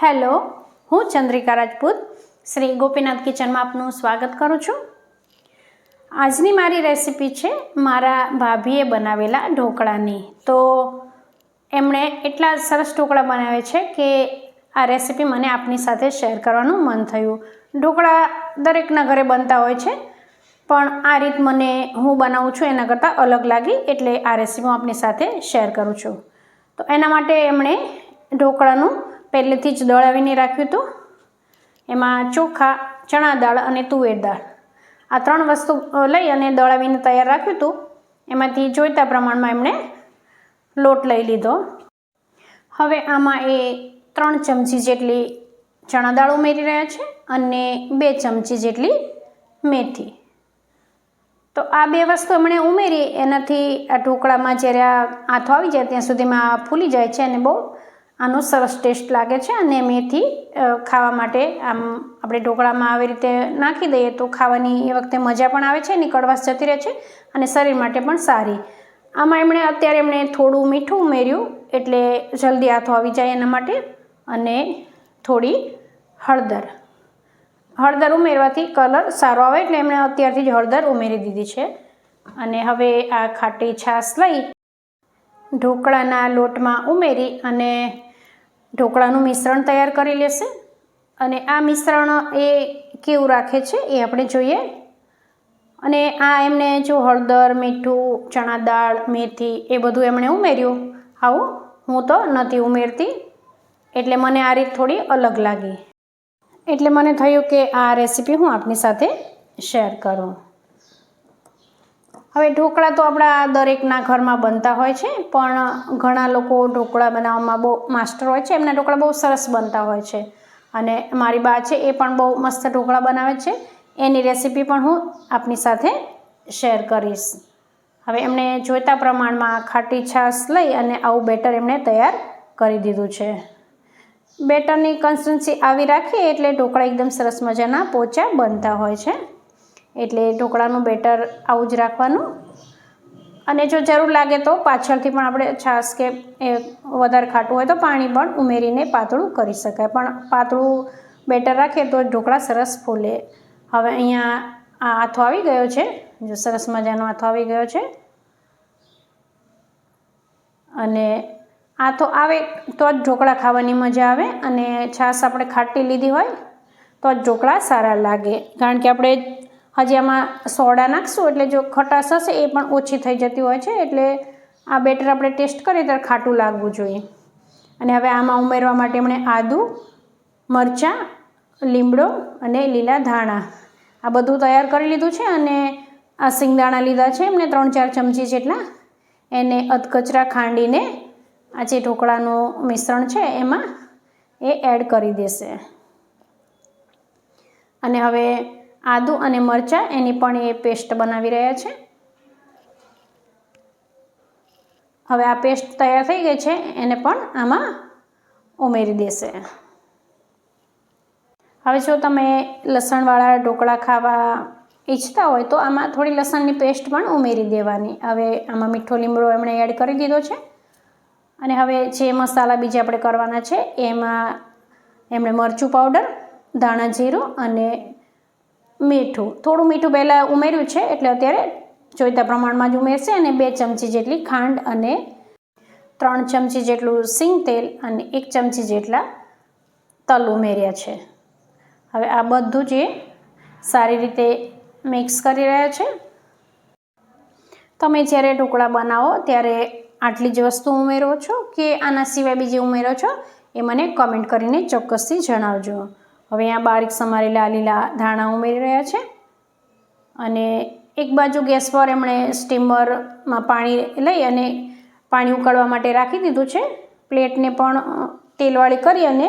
Hello, હું ચંદ્રિકા રાજપૂત. શ્રી ગોપીનાથ કિચનમાં આપનું સ્વાગત કરું છું. આજની મારી રેસિપી છે મારા ભાભીએ બનાવેલા ઢોકળાની. તો એમણે એટલા સરસ ઢોકળા બનાવે છે કે આ રેસિપી મને આપની સાથે શેર કરવાનું મન થયું. ઢોકળા દરેકના ઘરે બનતા હોય છે, પણ આ રીત મને હું બનાવું છું એના કરતાં અલગ લાગી એટલે આ રેસીપી હું આપની સાથે શેર કરું છું. તો એના માટે એમણે ઢોકળાનું પહેલેથી જ દળાવીને રાખ્યું હતું. એમાં ચોખા, ચણા દાળ અને તુવેર દાળ. આ ત્રણ વસ્તુ લઈ અને દળાવીને તૈયાર રાખ્યું હતું. એમાંથી જોઈતા પ્રમાણમાં એમણે લોટ લઈ લીધો. હવે આમાં એ ત્રણ ચમચી જેટલી ચણા દાળ ઉમેરી રહ્યા છે અને બે ચમચી જેટલી મેથી. તો આ બે વસ્તુ એમણે ઉમેરી, એનાથી આ ઢોકળામાં જ્યારે આ આથો આવી જાય, ત્યાં સુધીમાં ફૂલી જાય છે અને બહુ આનો સરસ ટેસ્ટ લાગે છે અને મેથી ખાવા માટે આમ આપણે ઢોકળામાં આવી રીતે નાખી દઈએ તો ખાવાની એ વખતે મજા પણ આવે છે એની કડવાશ જતી રહે છે અને શરીર માટે પણ સારી. આમાં એમણે અત્યારે એમણે થોડું મીઠું ઉમેર્યું એટલે જલ્દી આથો આવી જાય એના માટે અને થોડી હળદર. હળદર ઉમેરવાથી કલર સારો આવે એટલે એમણે અત્યારથી જ હળદર ઉમેરી દીધી છે. અને હવે આ ખાટી છાશ લઈ ઢોકળાના લોટમાં ઉમેરી અને ઢોકળાનું મિશ્રણ તૈયાર કરી લેશે અને આ મિશ્રણ એ કેવું રાખે છે એ આપણે જોઈએ. અને આ એમને જો હળદર, મીઠું, ચણા દાળ, મેથી એ બધું એમણે ઉમેર્યું. આવું, હું તો નથી ઉમેરતી, એટલે મને આ રીત થોડી અલગ લાગી. એટલે મને થયું કે આ રેસીપી હું આપની સાથે શેર કરું. હવે ઢોકળા તો આપણા દરેકના ઘરમાં બનતા હોય છે, પણ ઘણા લોકો ઢોકળા બનાવવામાં બહુ માસ્ટર હોય છે, એમના ઢોકળા બહુ સરસ બનતા હોય છે. અને મારી બા છે એ પણ બહુ મસ્ત ઢોકળા બનાવે છે. એની રેસીપી પણ હું આપની સાથે શેર કરીશ. હવે એમણે જોઈતા પ્રમાણમાં ખાટી છાશ લઈ અને આવું બેટર એમણે તૈયાર કરી દીધું છે. બેટરની કન્સિસ્ટન્સી આવી રાખીએ એટલે ઢોકળા એકદમ સરસ મજાના પોચા બનતા હોય છે. એટલે ઢોકળાનું બેટર આવું જ રાખવાનું. અને જો જરૂર લાગે તો પાછળથી પણ આપણે છાશ કે એ વધારે ખાટું હોય તો પાણી પણ ઉમેરીને પાતળું કરી શકાય. પણ પાતળું બેટર રાખીએ તો ઢોકળા સરસ ફૂલે. હવે અહીંયા આ આથો આવી ગયો છે. જો સરસ મજાનો આથો આવી ગયો છે. અને આથો આવે તો જ ઢોકળા ખાવાની મજા આવે. અને છાશ આપણે ખાટી લીધી હોય તો જ ઢોકળા સારા લાગે. કારણ કે આપણે હજી આમાં સોડા નાખશું એટલે જો ખટાશ હશે એ પણ ઓછી થઈ જતી હોય છે, એટલે આ બેટર આપણે ટેસ્ટ કરીએ ત્યારે ખાટું લાગવું જોઈએ. અને હવે આમાં ઉમેરવા માટે એમણે આદું, મરચાં, લીમડો અને લીલા ધાણા. આ બધું તૈયાર કરી લીધું છે અને આ સિંગદાણા લીધા છે એમને ત્રણ ચાર ચમચી જેટલા. એને અધકચરા ખાંડીને આ જે ઢોકળાનું મિશ્રણ છે એમાં એ એડ કરી દેશે. અને હવે આદું અને મરચાં એની પણ એ પેસ્ટ બનાવી રહ્યા છે. હવે આ પેસ્ટ તૈયાર થઈ ગઈ છે, એને પણ આમાં ઉમેરી દેશે. હવે જો તમે લસણવાળા ઢોકળા ખાવા ઈચ્છતા હોય તો આમાં થોડી લસણની પેસ્ટ પણ ઉમેરી દેવાની. હવે આમાં મીઠો લીમડો એમણે એડ કરી દીધો છે. અને હવે જે મસાલા બીજા આપણે કરવાના છે, એમાં એમણે મરચું પાવડર, ધાણા જીરું અને મીઠું. થોડું મીઠું પહેલાં ઉમેર્યું છે, એટલે અત્યારે જોઈતા પ્રમાણમાં જ ઉમેરશે અને બે ચમચી જેટલી ખાંડ અને ત્રણ ચમચી જેટલું સિંગ તેલ અને એક ચમચી જેટલા તલ ઉમેર્યા છે. હવે આ બધું જે સારી રીતે મિક્સ કરી રહ્યા છે. તમે જ્યારે ઢોકળા બનાવો ત્યારે આટલી જ વસ્તુ ઉમેરો છો કે આના સિવાય બીજી ઉમેરો છો એ મને કમેન્ટ કરીને ચોક્કસથી જણાવજો. હવે અહીંયા બારીક સમારેલા લીલા ધાણા ઉમેરી રહ્યા છે. અને એક બાજુ ગેસ પર એમણે સ્ટીમરમાં પાણી લઈ અને પાણી ઉકળવા માટે રાખી દીધું છે. પ્લેટને પણ તેલવાળી કરી અને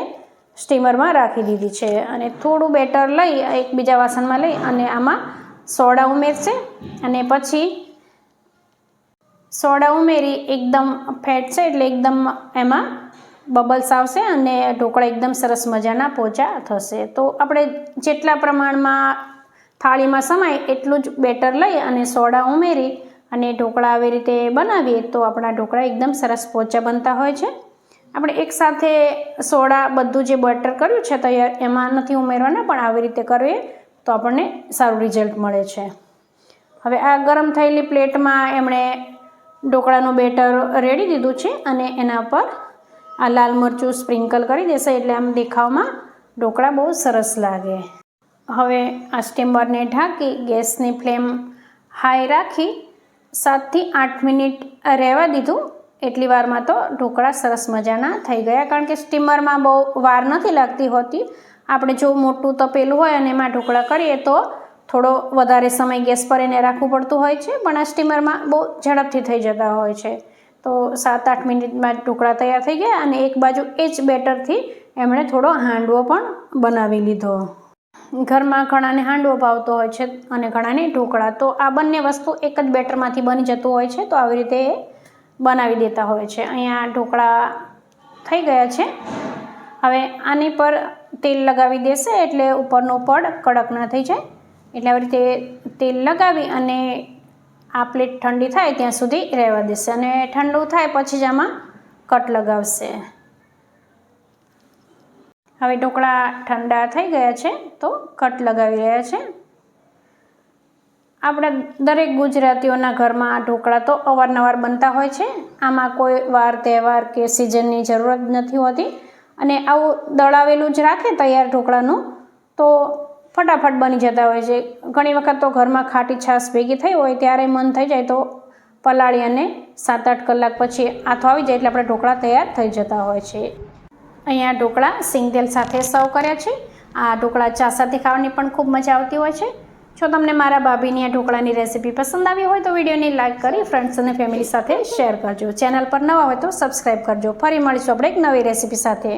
સ્ટીમરમાં રાખી દીધી છે. અને થોડું બેટર લઈ એક બીજા વાસણમાં લઈ અને આમાં સોડા ઉમેરશે. અને પછી સોડા ઉમેરી એકદમ ફેટ છે એટલે એકદમ એમાં બબલ્સ આવશે અને ઢોકળા એકદમ સરસ મજાના પોચા થશે. તો આપણે જેટલા પ્રમાણમાં થાળીમાં સમાય એટલું જ બેટર લઈ અને સોડા ઉમેરી અને ઢોકળા આવી રીતે બનાવીએ તો આપણા ઢોકળા એકદમ સરસ પોચા બનતા હોય છે. આપણે એકસાથે સોડા બધું જે બટર કર્યું છે તૈયાર એમાં નથી ઉમેરવાના, પણ આવી રીતે કરીએ તો આપણને સારું રિઝલ્ટ મળે છે. હવે આ ગરમ થયેલી પ્લેટમાં એમણે ઢોકળાનું બેટર રેડી દીધું છે અને એના પર આ લાલ મરચું સ્પ્રિંકલ કરી દેશે એટલે આમ દેખાવમાં ઢોકળા બહુ સરસ લાગે. હવે આ સ્ટીમરને ઢાંકી ગેસની ફ્લેમ હાઈ રાખી સાતથી આઠ મિનિટ રહેવા દીધું. એટલી વારમાં તો ઢોકળા સરસ મજાના થઈ ગયા. કારણ કે સ્ટીમરમાં બહુ વાર નથી લાગતી હોતી. આપણે જો મોટું તપેલું હોય અને એમાં ઢોકળા કરીએ તો થોડો વધારે સમય ગેસ પર એને રાખવું પડતું હોય છે. પણ આ સ્ટીમરમાં બહુ ઝડપથી થઈ જતા હોય છે. તો સાત આઠ મિનિટમાં ઢોકળા તૈયાર થઈ ગયા અને એક બાજુ એ જ બેટરથી એમણે થોડો હાંડવો પણ બનાવી લીધો. ઘરમાં ઘણાને હાંડવો ભાવતો હોય છે અને ઘણાને ઢોકળા. તો આ બંને વસ્તુ એક જ બેટરમાંથી બની જતું હોય છે, તો આવી રીતે એ બનાવી દેતા હોય છે. અહીંયા ઢોકળા થઈ ગયા છે. હવે આની પર તેલ લગાવી દેશે એટલે ઉપરનો પડ કડક ના થઈ જાય. એટલે આવી રીતે તેલ લગાવી અને આ પ્લેટ ઠંડી થાય ત્યાં સુધી રહેવા દેશે અને ઠંડુ થાય પછી જ આમાં કટ લગાવશે. હવે ઢોકળા ઠંડા થઈ ગયા છે તો કટ લગાવી રહ્યા છે. આપણા દરેક ગુજરાતીઓના ઘરમાં ઢોકળા તો અવારનવાર બનતા હોય છે. આમાં કોઈ વાર, તહેવાર કે સિઝનની જરૂરત નથી હોતી અને આવું દળાવેલું જ રાખે તૈયાર ઢોકળાનું તો ફટાફટ બની જતા હોય છે. ઘણી વખત તો ઘરમાં ખાટી છાશ ભેગી થઈ હોય ત્યારે મન થઈ જાય તો પલાળી અને સાત આઠ કલાક પછી આથો આવી જાય એટલે આપણે ઢોકળા તૈયાર થઈ જતા હોય છે. અહીંયા ઢોકળા સિંગતેલ સાથે સર્વ કર્યા છે. આ ઢોકળા ચા સાથે ખાવાની પણ ખૂબ મજા આવતી હોય છે. જો તમને મારા ભાભીની આ ઢોકળાની રેસીપી પસંદ આવી હોય તો વિડીયોને લાઇક કરી ફ્રેન્ડ્સ અને ફેમિલી સાથે શેર કરજો. ચેનલ પર નવા હોય તો સબસ્ક્રાઈબ કરજો. ફરી મળીશું આપણે એક નવી રેસીપી સાથે.